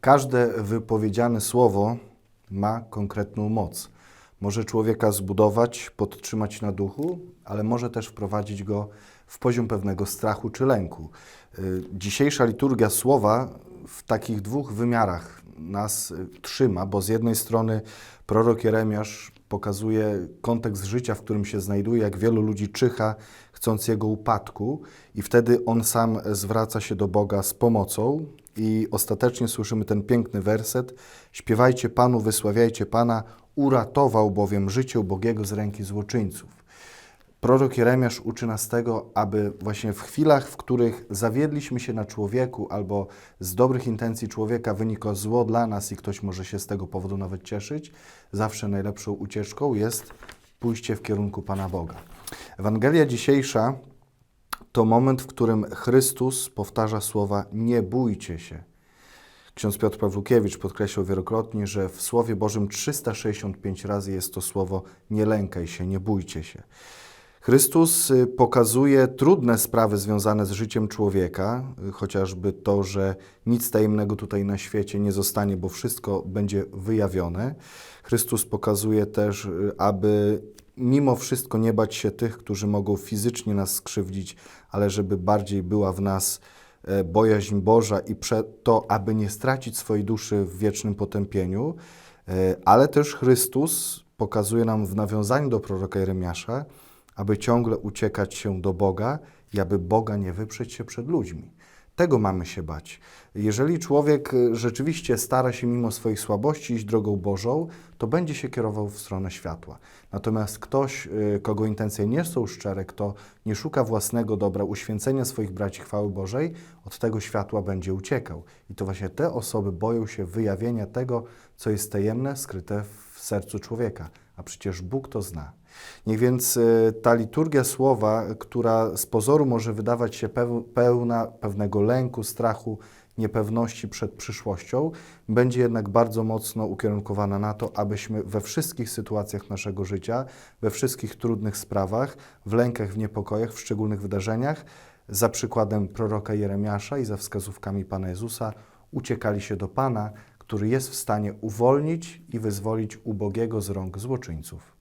Każde wypowiedziane słowo ma konkretną moc. Może człowieka zbudować, podtrzymać na duchu, ale może też wprowadzić go w poziom pewnego strachu czy lęku. Y, Dzisiejsza liturgia słowa w takich dwóch wymiarach nas y, trzyma, bo z jednej strony prorok Jeremiasz pokazuje kontekst życia, w którym się znajduje, jak wielu ludzi czyha, chcąc jego upadku, i wtedy on sam zwraca się do Boga z pomocą. I ostatecznie słyszymy ten piękny werset: Śpiewajcie Panu, wysławiajcie Pana, uratował bowiem życie ubogiego z ręki złoczyńców. Prorok Jeremiasz uczy nas tego, aby właśnie w chwilach, w których zawiedliśmy się na człowieku albo z dobrych intencji człowieka wynika zło dla nas i ktoś może się z tego powodu nawet cieszyć, zawsze najlepszą ucieczką jest pójście w kierunku Pana Boga. Ewangelia dzisiejsza to moment, w którym Chrystus powtarza słowa nie bójcie się. Ksiądz Piotr Pawłukiewicz podkreślał wielokrotnie, że w Słowie Bożym 365 razy jest to słowo nie lękaj się, nie bójcie się. Chrystus y, pokazuje trudne sprawy związane z życiem człowieka, y, chociażby to, że nic tajemnego tutaj na świecie nie zostanie, bo wszystko będzie wyjawione. Chrystus pokazuje też, y, aby mimo wszystko nie bać się tych, którzy mogą fizycznie nas skrzywdzić, ale żeby bardziej była w nas e, bojaźń Boża i to, aby nie stracić swojej duszy w wiecznym potępieniu, E, ale też Chrystus pokazuje nam w nawiązaniu do proroka Jeremiasza, aby ciągle uciekać się do Boga i aby Boga nie wyprzeć się przed ludźmi. Tego mamy się bać. Jeżeli człowiek y, rzeczywiście stara się mimo swoich słabości iść drogą Bożą, to będzie się kierował w stronę światła. Natomiast ktoś, y, kogo intencje nie są szczere, kto nie szuka własnego dobra, uświęcenia swoich braci chwały Bożej, od tego światła będzie uciekał. I to właśnie te osoby boją się wyjawienia tego, co jest tajemne, skryte w sercu człowieka. A przecież Bóg to zna. Niech więc y, ta liturgia słowa, która z pozoru może wydawać się peł- pełna pewnego lęku, strachu, niepewności przed przyszłością, będzie jednak bardzo mocno ukierunkowana na to, abyśmy we wszystkich sytuacjach naszego życia, we wszystkich trudnych sprawach, w lękach, w niepokojach, w szczególnych wydarzeniach, za przykładem proroka Jeremiasza i za wskazówkami Pana Jezusa, uciekali się do Pana, który jest w stanie uwolnić i wyzwolić ubogiego z rąk złoczyńców.